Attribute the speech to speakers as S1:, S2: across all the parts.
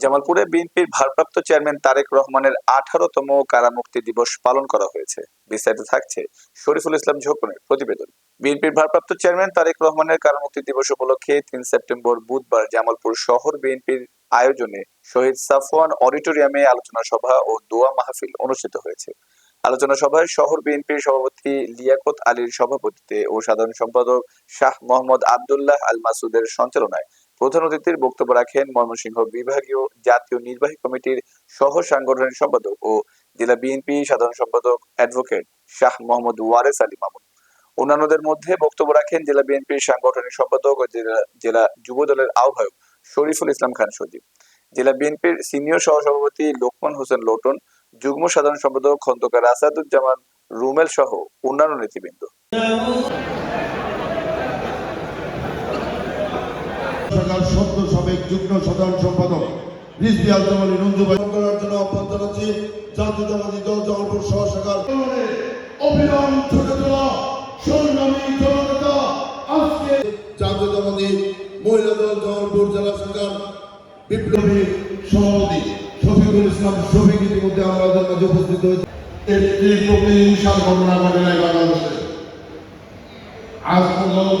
S1: জামালপুরে বিএনপির ভারপ্রাপ্ত চেয়ারম্যান তারেক রহমানের আঠারোতম কারামুক্তি দিবস পালন করা হয়েছে। বিস্তারিত থাকছে শরীফুল ইসলাম ঝোকনের প্রতিবেদন। বিএনপির ভারপ্রাপ্ত চেয়ারম্যান তারেক রহমানের কারামুক্তি দিবস উপলক্ষে তিন সেপ্টেম্বর বুধবার জামালপুর শহর বিএনপির আয়োজনে শহীদ সাফওয়ান অডিটোরিয়ামে আলোচনা সভা ও দোয়া মাহফিল অনুষ্ঠিত হয়েছে। আলোচনা সভায় শহর বিএনপির সভাপতি লিয়াকত আলীর সভাপতিত্বে ও সাধারণ সম্পাদক শাহ মোহাম্মদ আবদুল্লাহ আল মাসুদের সঞ্চালনায় প্রধান অতিথির বক্তব্য রাখেন ময়মনসিংহ বিভাগীয় জাতীয় নির্বাহী কমিটির সহ সাংগঠনিক সম্পাদক ও জেলা বিএনপি সাধারণ সম্পাদক অ্যাডভোকেট শাহ মোহাম্মদ ওয়ারেস আলী মামুন। অন্যান্যদের মধ্যে বক্তব্য রাখেন জেলা বিএনপির সাংগঠনিক সম্পাদক ও জেলা যুব দলের আহ্বায়ক শরীফুল ইসলাম খান সজীব। জেলা বিএনপির সিনিয়র সহসভাপতি লোকমান হোসেন লোটন, যুগ্ম সাধারণ সম্পাদক খন্দকার আসাদুজ্জামান রুমেল সহ অন্যান্য নেতৃবৃন্দ।
S2: সরকার সদ্য সাবেক যুগ্ম সাধারণ সম্পাদক রিজবি আজম আলী নন্দুভাই করার জন্য আহ্বান জানাচ্ছি জাতীয়তাবাদী দল জামালপুর সহ শাখার অবিরাম ছুটে চলা সংগ্রামী জনতা আজকে জাতীয়তাবাদী মহিলা দল জামালপুর জেলা শাখার বিপ্লবী সভাপতি শফিকুল ইসলাম শফিক ইতিমধ্যে আমাদের মাঝে উপস্থিত হয়েছে। একটি প্রতিহিংসার ঘটনা ঘটে নাই বাংলাদেশে। আজ পর্যন্ত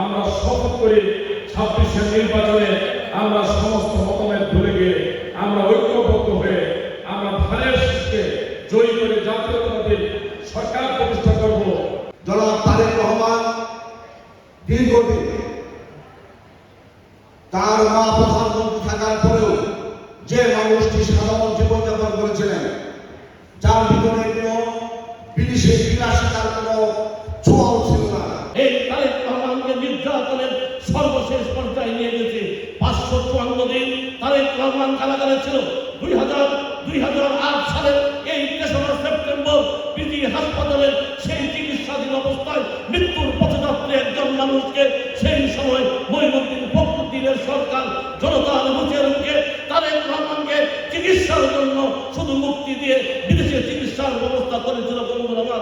S2: আমরা
S3: শপথ করি ছাব্বিশের নির্বাচনে আমরা সমস্ত মতামত ভুলে গিয়ে আমরা ঐক্যবদ্ধ হয়ে আমরা ধানের শীষকে জয়ী করে জাতীয়তাবাদী সরকার প্রতিষ্ঠা করব।
S4: জনাব তারেক রহমান দীর্ঘদিন তার মা প্রধানমন্ত্রী থাকার পরেও যে মানুষটি সাধারণ জীবনযাপন করেছিলেন যার ভিতরে কোনো বিদেশি বিলাসিতার কোনো ছোঁয়াও ছিল না।
S5: এই তারেক রহমানকে নির্যাতনের সর্বশেষ পর্যায়ে নিয়ে গেছে। পাঁচশো চুয়ান্ন দিন তারেক রহমান কারাগারে ছিল। দুই হাজার দুই হাজার আট সালের এই তেসরা সেপ্টেম্বর পিজি হাসপাতালের সেই চিকিৎসাধীন অবস্থায় মৃত্যুর পথযাত্রী একজন মানুষকে সেই সময় মহিনুদ্দিন ফখরুদ্দিনের সরকার জনতার মুখে তারেক রহমানকে চিকিৎসার জন্য শুধু মুক্তি দিয়ে বিদেশে চিকিৎসার ব্যবস্থা করেছিল বন্ধুরা